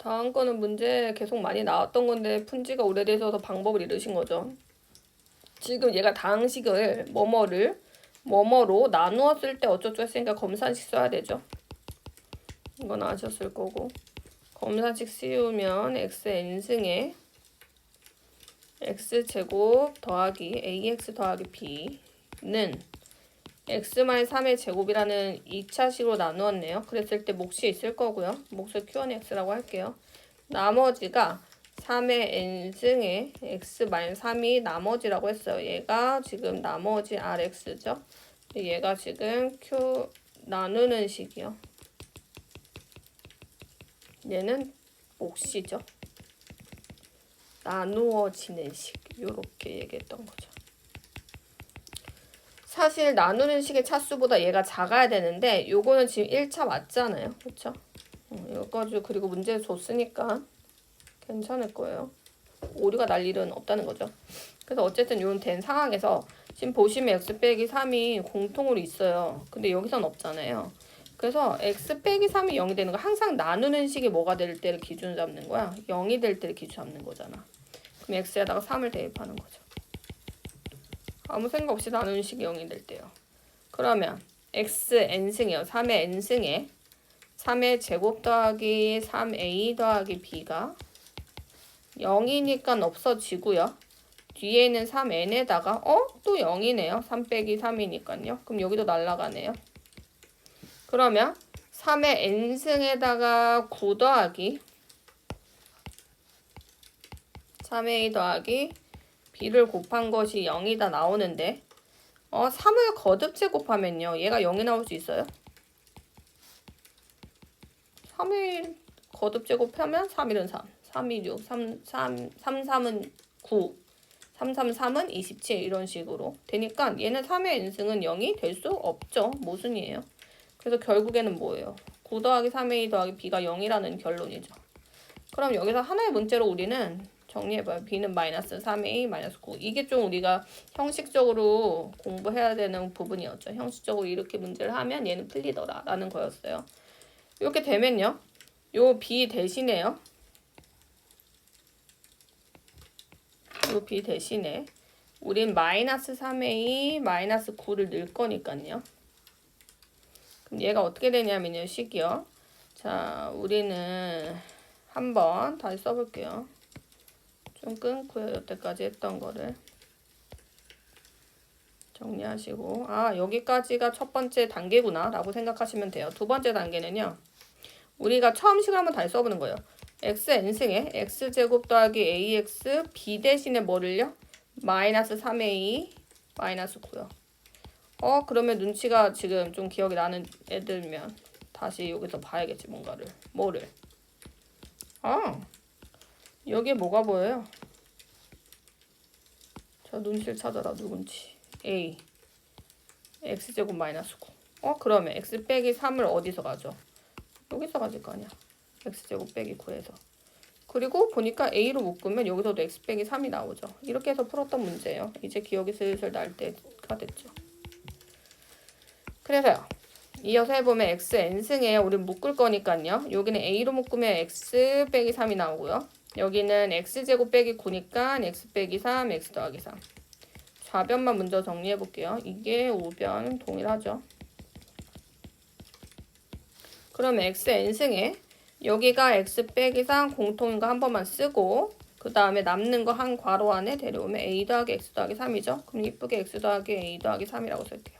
다음 거는 문제 계속 많이 나왔던 건데 푼 지가 오래돼서 방법을 잃으신 거죠. 지금 얘가 다항식을 뭐뭐를 뭐뭐로 나누었을 때 어쩌고 했으니까 검산식 써야 되죠. 이건 아셨을 거고 검산식 씌우면 xn승에 x제곱 더하기 ax 더하기 b는 x-3의 제곱이라는 2차식으로 나누었네요. 그랬을 때 몫이 있을 거고요. 몫을 q1x라고 할게요. 나머지가 3의 n승의 x-3이 나머지라고 했어요. 얘가 지금 나머지 rx죠. 얘가 지금 q 나누는 식이요. 얘는 몫이죠. 나누어지는 식. 요렇게 얘기했던 거죠. 사실 나누는 식의 차수보다 얘가 작아야 되는데 요거는 지금 1차 맞잖아요. 그렇죠? 어, 여기까지 그리고 문제 줬으니까 괜찮을 거예요. 오류가 날 일은 없다는 거죠. 그래서 어쨌든 요런 된 상황에서 지금 보시면 x 빼기 3이 공통으로 있어요. 근데 여기선 없잖아요. 그래서 x 빼기 3이 0이 되는 거 항상 나누는 식이 뭐가 될 때를 기준 잡는 거야. 0이 될 때를 기준 잡는 거잖아. 그럼 x에다가 3을 대입하는 거죠. 아무 생각 없이 나누는 식이 0이 될 때요. 그러면 x n승이요. 3의 n승에 3의 제곱 더하기 3a 더하기 b가 0이니까 없어지고요. 뒤에 있는 3n에다가 어? 또 0이네요. 3 빼기 3이니까요. 그럼 여기도 날라가네요. 그러면 3의 n승에다가 9 더하기 3a 더하기 b를 곱한 것이 0이다 나오는데 어 3을 거듭 제곱하면요. 얘가 0이 나올 수 있어요? 3을 거듭 제곱하면 3, 1은 3, 3, 2, 6, 3, 3, 3, 3은 9, 3, 3, 3은 27 이런 식으로 되니까 얘는 3의 n승은 0이 될 수 없죠. 모순이에요. 그래서 결국에는 뭐예요? 9 더하기 3a 더하기 b가 0이라는 결론이죠. 그럼 여기서 하나의 문제로 우리는 정리해봐요. b는 마이너스 3a 마이너스 9. 이게 좀 우리가 형식적으로 공부해야 되는 부분이었죠. 형식적으로 이렇게 문제를 하면 얘는 풀리더라 라는 거였어요. 이렇게 되면요. 요 b 대신에요. 요 b 대신에 우린 마이너스 3a 마이너스 9를 넣을 거니까요. 그럼 얘가 어떻게 되냐면요. 식이요. 자, 우리는 한번 다시 써볼게요. 좀 끊고요. 여태까지 했던 거를. 정리하시고 아 여기까지가 첫 번째 단계구나 라고 생각하시면 돼요. 두 번째 단계는요. 우리가 처음 식을 한번 다시 써보는 거예요. x n승에 x제곱 더하기 ax b 대신에 뭐를요? 마이너스 3a 마이너스 9요. 어 그러면 눈치가 지금 좀 기억이 나는 애들면 다시 여기서 봐야겠지 뭔가를 뭐를 아 여기에 뭐가 보여요? 저 눈치를 찾아라 누군지. A. X제곱 마이너스 9 어? 그러면 x 빼기 3을 어디서 가죠? 여기서 가질 거 아니야. X제곱 빼기 9에서. 그리고 보니까 a로 묶으면 여기서도 x 빼기 3이 나오죠. 이렇게 해서 풀었던 문제예요. 이제 기억이 슬슬 날 때가 됐죠. 그래서요. 이어서 해보면 x n승에 우리 묶을 거니까요. 여기는 a로 묶으면 x 빼기 3이 나오고요 여기는 x제곱 빼기 9니까 x 빼기 3 x 더하기 3 좌변만 먼저 정리해 볼게요. 이게 우변 동일하죠. 그러면 x n승에 여기가 x 빼기 3 공통인 거 한 번만 쓰고 그 다음에 남는 거 한 괄호 안에 데려오면 a 더하기 x 더하기 3이죠. 그럼 이쁘게 x 더하기 a 더하기 3이라고 쓸게요.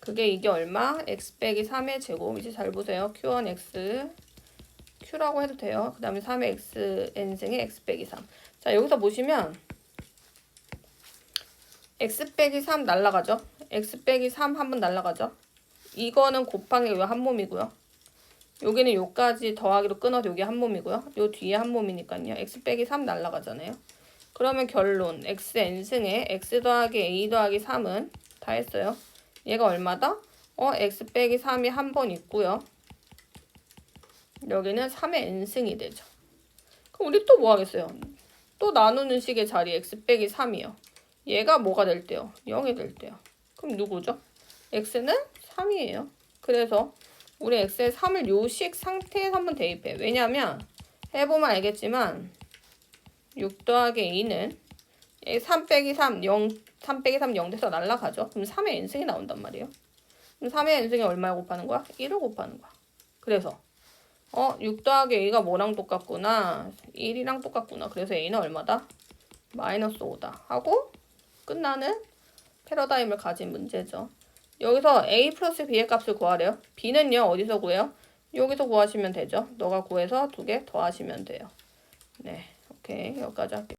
그게 이게 얼마? x 빼기 3의 제곱 이제 잘 보세요. q1x q라고 해도 돼요. 그 다음에 3의 x n승의 x 빼기 3. 자 여기서 보시면 x 빼기 3 날라가죠. x 빼기 3 한번 날라가죠. 이거는 곱하기 요 한 몸이고요. 여기는 요까지 더하기로 끊어도 여기 한 몸이고요. 요 뒤에 한 몸이니까요. x 빼기 3 날라가잖아요. 그러면 결론 x n승에 x 더하기 a 더하기 3은 다 했어요. 얘가 얼마다? 어 x 빼기 3이 한 번 있고요. 여기는 3의 n승이 되죠. 그럼 우리 또 뭐 하겠어요? 또 나누는 식의 자리 x 빼기 3이요. 얘가 뭐가 될 때요? 0이 될 때요. 그럼 누구죠? x는 3이에요. 그래서 우리 엑셀 3을 요식 상태에서 한번 대입해. 왜냐면 해보면 알겠지만 6 더하기 a는 3 빼기 3, 0, 3 빼기 3, 0 돼서 날라가죠. 그럼 3의 n승이 나온단 말이에요. 그럼 3의 n승이 얼마에 곱하는 거야? 1을 곱하는 거야. 그래서 어, 6 더하기 a가 뭐랑 똑같구나. 1이랑 똑같구나. 그래서 a는 얼마다? 마이너스 5다. 하고 끝나는 패러다임을 가진 문제죠. 여기서 a 플러스 b의 값을 구하래요. b는요, 어디서 구해요? 여기서 구하시면 되죠. 너가 구해서 두 개 더하시면 돼요. 네, 오케이. 여기까지 할게요.